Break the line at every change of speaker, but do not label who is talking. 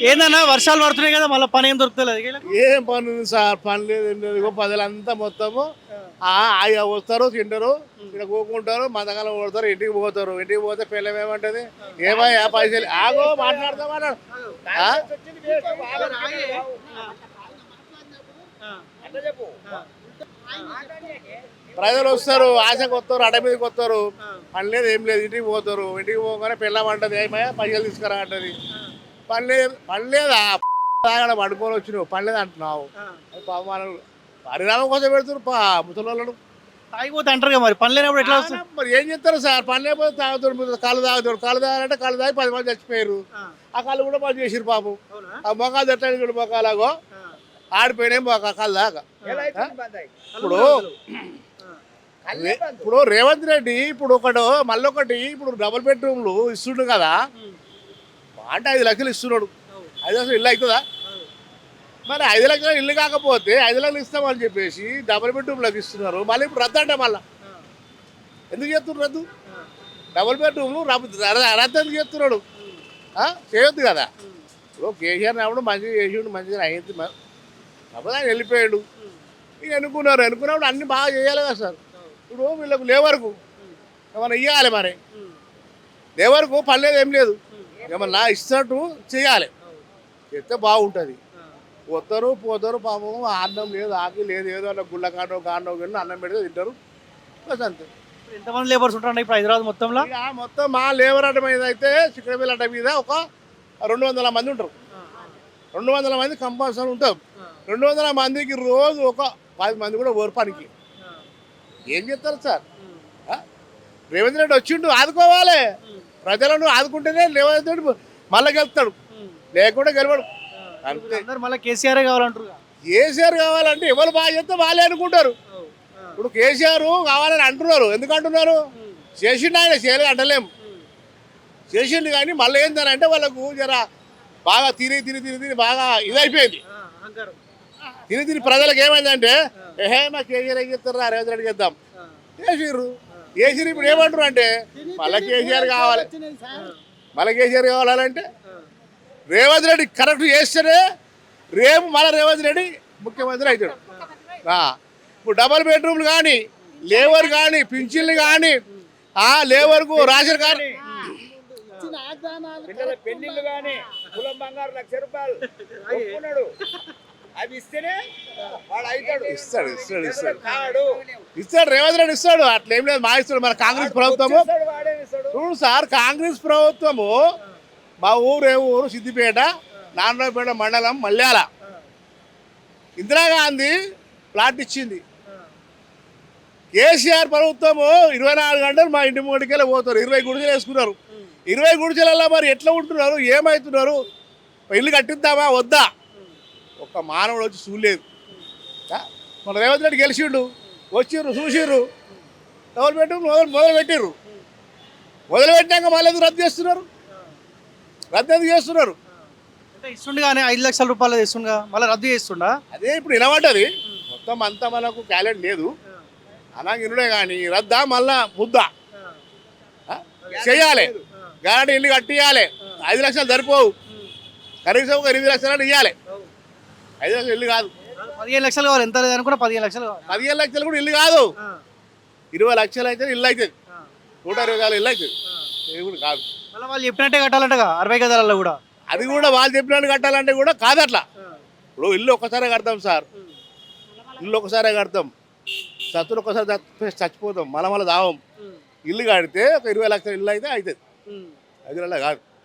ఏందన్నా వర్షాలు పడుతున్నాయి కదా మళ్ళీ పని ఏం దొరుకుతలేదు?
ఏం పని ఉంది సార్? పని లేదు ఏం లేదు. ఇగో మొత్తము ఆ, ఆయన వస్తారు తింటారు. ఇక్కడ కూకుంటారు మందకాలం కొడతారు ఇంటికి పోతారు. ఇంటికి పోతే పిల్లం ఏమంటది? ఏమయ్యా పైసలు? ఆగో మాట్లాడతా మాట్లాడు ప్రజలు వస్తారు ఆశకు వస్తారు అడ మీదకి వస్తారు. పని లేదు ఏం లేదు ఇంటికి పోతారు. ఇంటికి పోగానే పిల్లం అంటది ఏమయ్యా పైసలు తీసుకురా అంటది. పని లేదు పని లేదా తాగడం పడుకొని వచ్చినావు పని లేదు అంటున్నావు పరిణామం కోసం పెడుతున్నారు పా ముసలోళ్ళను.
తాగిపోతే అంటారు కదా మరి పని లేనప్పుడు ఎట్లా వస్తుంది
మరి ఏం చేస్తారు సార్? పని లేకపోతే తాగుతారు కాళ్ళు తాగుతారు. కాళ్ళు తాగాలంటే కాళ్ళు తాగి పది మంది చచ్చిపోయారు. ఆ. కాళ్ళు కూడా పని చేసిరు పాపం. ఆ మొఖాలు తెట్టని కూడా మొఖాలాగో ఆడిపోయినాయి మొఖ కాళ్ళు దాకా ఇప్పుడు ఇప్పుడు రేవంత్ రెడ్డి ఇప్పుడు ఒకడు మళ్ళీ ఒకటి ఇప్పుడు డబుల్ బెడ్రూమ్లు ఇస్తుండు కదా. అంటే ఐదు లక్షలు ఇస్తున్నాడు. ఐదు లక్షలు ఇల్లు అవుతుందా? మరి ఐదు లక్షలు ఇల్లు కాకపోతే ఐదు లక్షలు ఇస్తామని చెప్పేసి డబుల్ బెడ్రూమ్లకు ఇస్తున్నారు. మళ్ళీ ఇప్పుడు రద్దు అంటే మళ్ళీ. ఎందుకు చేస్తున్నారు రద్దు? డబుల్ బెడ్రూమ్లు రద్దు ఎందుకు చేస్తున్నాడు? చేయొద్దు కదా. ఇప్పుడు కేసీఆర్ రావడం మంచిగా చేసిండు మంచిగా అయింది మరి. కాకపోతే ఆయన వెళ్ళిపోయాడు. ఇక ఎన్నుకున్నారు? ఎన్నుకున్నప్పుడు అన్ని బాగా చేయాలి కదా సార్. ఇప్పుడు వీళ్ళకు లేవరకు ఏమన్నా ఇవ్వాలి మరి. లేవరకు పర్లేదు ఏం లేదు. ఏమన్నా ఇస్తున్నట్టు చేయాలి. చేస్తే బాగుంటుంది. వస్తారు పోతారు పాపం అన్నం లేదు ఆకి లేదు ఏదో అన్న గుళ్ళ కాండో కాండో గిన్నె అన్నం పెడితే తింటారు. బస్ అంతే.
ఎంతమంది లేబర్స్ ఉంటారు ఇప్పుడు హైదరాబాద్ మొత్తంలో?
మొత్తం మా లేబర్ అడ్డ మీద అయితే చిక్కడపల్లి అడ్డ మీద ఒక రెండు వందల మంది ఉంటారు. రెండు వందల మంది కంపల్సరీ ఉంటాం రెండు వందల మందికి రోజు ఒక పది మంది కూడా ఓరు పనికి. ఏం చేస్తారు సార్? రేవంత్ రెడ్డి వచ్చిండు ఆదుకోవాలి. ప్రజలను ఆదుకుంటేనే రెడ్డి మళ్ళీ గెలుస్తాడు. లేకుండా గెలవడు.
మళ్ళీ కేసీఆర్ కావాలంటారు
కేసీఆర్ కావాలంటే ఎవరు బాగా చేస్తే వాళ్ళే అనుకుంటారు. ఇప్పుడు కేసీఆర్ కావాలని అంటున్నారు. ఎందుకు అంటున్నారు? చేసిండు ఆయన చేయలేదు అంటలేం. చేసిండు కానీ మళ్ళీ ఏంటని అంటే వాళ్ళకు జర బాగా తిని తిని తిని తిని బాగా ఇదైపోయింది. తిని తిని ప్రజలకు ఏమైందంటే ఏహే మా కేసీఆర్ ఏం చెప్తారా రేవంత్ రెడ్డి చేద్దాం. చేసిర్రు కేసీఆర్ ఇప్పుడు ఏమంటారు అంటే మళ్ళీ కేసీఆర్ కావాలి. మళ్ళీ కేసీఆర్ కావాలంటే రేవంత్ రెడ్డి కరెక్ట్ చేస్తేనే రేపు మళ్ళీ రేవంత్ రెడ్డి ముఖ్యమంత్రి అవుతాడు. ఇప్పుడు డబల్ బెడ్రూమ్లు కానీ లేబర్ కానీ పింఛన్లు కానీ ఆ లేబర్కు రాజర్
కానీ పెళ్ళిళ్ళు కానీ కులం బంగారు లక్ష రూపాయలు. అవి ఇస్తేనే వాడు అవుతాడు
ఇస్తాడు ఇస్తాడు ఇస్తాడు.
కాడు.
ఇస్తాడు రేవంత్ రెడ్డి ఇస్తాడు. అట్లా ఏం లేదు మా ఇస్తాడు. మన కాంగ్రెస్ ప్రభుత్వము. చూడు సార్ కాంగ్రెస్ ప్రభుత్వము మా ఊరు ఏ ఊరు? సిద్దిపేట నాన్నపేట మండలం మల్యాల. ఇందిరాగాంధీ ప్లాట్ ఇచ్చింది. కేసీఆర్ ప్రభుత్వము ఇరవై నాలుగు గంటలు మా ఇంటి ముందుకెళ్ళి పోతారు. ఇరవై గుడిసెలు వేసుకున్నారు. ఇరవై గుడిసెలలో మరి ఎట్లా ఉంటున్నారు? ఏమవుతున్నారు ఇల్లు కట్టిద్దామా? వద్దా? ఒక్క మానవుడు వచ్చి చూడలేదు? మన రేవంత్ రెడ్డి గెలిచిండు. వచ్చిర్రు చూసిర్రు. బెడ్రూమ్ మొదలు మొదలు పెట్టిర్రు మొదలు పెట్టాక మళ్ళీ ఎందుకు రద్దు చేస్తున్నారు? రద్దు ఎందుకు చేస్తున్నారు?
అంటే ఇస్తుండే కానీ ఐదు లక్షల రూపాయలు ఇస్తుండగా మళ్ళీ రద్దు చేస్తుండా?
అదే ఇప్పుడు వినబడ్డది. మొత్తం అంతా మనకు టాలెంట్ లేదు. అనాగినుడే కానీ రద్దా మళ్ళా ముద్దా? చెయ్యాలి గాడి ఇల్లు కట్టియాలి. ఐదు లక్షలు సరిపోవు. కనీసం ఒక ఎనిమిది లక్షలు ఇవ్వాలి ఐదు లక్షలు ఇల్లు కాదు.
పదిహేను లక్షలు కావాలి. ఎంత లేదనుకున్నా పదిహేను లక్షలు కావాలి.
పదిహేను లక్షలు కూడా ఇల్లు కాదు. ఇరవై లక్షలు అయితే ఇల్లు అవుతుంది. నూట ఇరవై వేల ఇల్లు అవుతుంది. ఇది కూడా కాదు.
మళ్ళీ వాళ్ళు చెప్పినట్టే కట్టాలంటగా అరవై గదాలలో కూడా.
అది కూడా వాళ్ళు చెప్పినట్టు కట్టాలంటే కూడా కాదు అట్లా. ఇప్పుడు ఇల్లు ఒక్కసారే కడతాం సార్. ఇల్లు ఒకసారే కడతాం. ఒకసారి చచ్చిపోయి చచ్చిపోతాం. మళ్ళీ మళ్ళీ దావం. ఇల్లు కడితే ఒక ఇరవై లక్షల ఇల్లు అయితే అవుతుంది. నెలలు కాదు.